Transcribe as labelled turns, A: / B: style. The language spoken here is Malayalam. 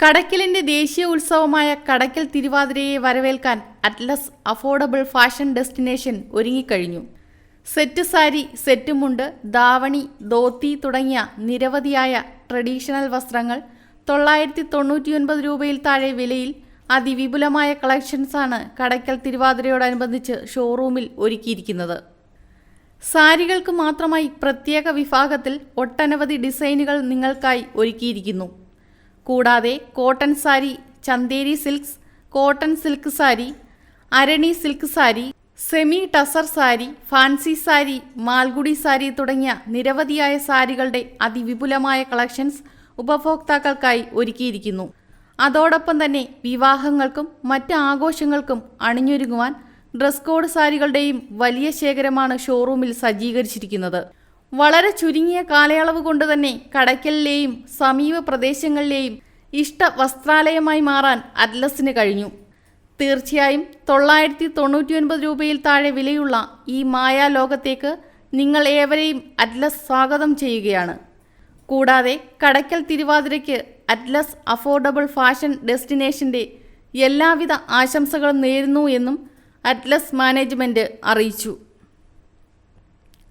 A: കടയ്ക്കലിന്റെ ദേശീയ ഉത്സവമായ കടയ്ക്കൽ തിരുവാതിരയെ വരവേൽക്കാൻ അറ്റ്ലസ് അഫോർഡബിൾ ഫാഷൻ ഡെസ്റ്റിനേഷൻ ഒരുങ്ങിക്കഴിഞ്ഞു. സെറ്റ് സാരി സെറ്റ് മുണ്ട് ദാവണി ധോത്തി തുടങ്ങിയ നിരവധിയായ ട്രഡീഷണൽ വസ്ത്രങ്ങൾ തൊള്ളായിരത്തി തൊണ്ണൂറ്റിയൊൻപത് രൂപയിൽ താഴെ വിലയിൽ അതിവിപുലമായ കളക്ഷൻസാണ് കടയ്ക്കൽ തിരുവാതിരയോടനുബന്ധിച്ച് ഷോറൂമിൽ ഒരുക്കിയിരിക്കുന്നത്. സാരികൾക്ക് മാത്രമായി പ്രത്യേക വിഭാഗത്തിൽ ഒട്ടനവധി ഡിസൈനുകൾ നിങ്ങൾക്കായി ഒരുക്കിയിരിക്കുന്നു. കൂടാതെ cotton sari Chanderi silks cotton silk sari Arani silk sari semi tussar sari fancy sari Malgudi sari തുടങ്ങിയ നിരവധിയായ സാരികളുടെ അതിവിപുലമായ കളക്ഷൻസ് ഉപഭോക്താക്കൾക്കായി ഒരുക്കിയിരിക്കുന്നു. അതോടൊപ്പം തന്നെ വിവാഹങ്ങൾക്കും മറ്റ് ആഘോഷങ്ങൾക്കും അണിഞ്ഞൊരുങ്ങുവാൻ ഡ്രസ് കോഡ് സാരികളുടെയും വലിയ ശേഖരമാണ് ഷോറൂമിൽ സജ്ജീകരിച്ചിരിക്കുന്നത്. വളരെ ചുരുങ്ങിയ കാലയളവ് കൊണ്ട് തന്നെ കടയ്ക്കലിലെയും സമീപ പ്രദേശങ്ങളിലെയും ഇഷ്ട വസ്ത്രാലയമായി മാറാൻ അറ്റ്ലസിന് കഴിഞ്ഞു. തീർച്ചയായും തൊള്ളായിരത്തി തൊണ്ണൂറ്റിയൊൻപത് രൂപയിൽ താഴെ വിലയുള്ള ഈ മായാലോകത്തേക്ക് നിങ്ങൾ ഏവരെയും അറ്റ്ലസ് സ്വാഗതം ചെയ്യുകയാണ്. കൂടാതെ കടയ്ക്കൽ തിരുവാതിരയ്ക്ക് അറ്റ്ലസ് അഫോർഡബിൾ ഫാഷൻ ഡെസ്റ്റിനേഷന്റെ എല്ലാവിധ ആശംസകളും നേരുന്നു എന്നും അറ്റ്ലസ് മാനേജ്മെന്റ് അറിയിച്ചു.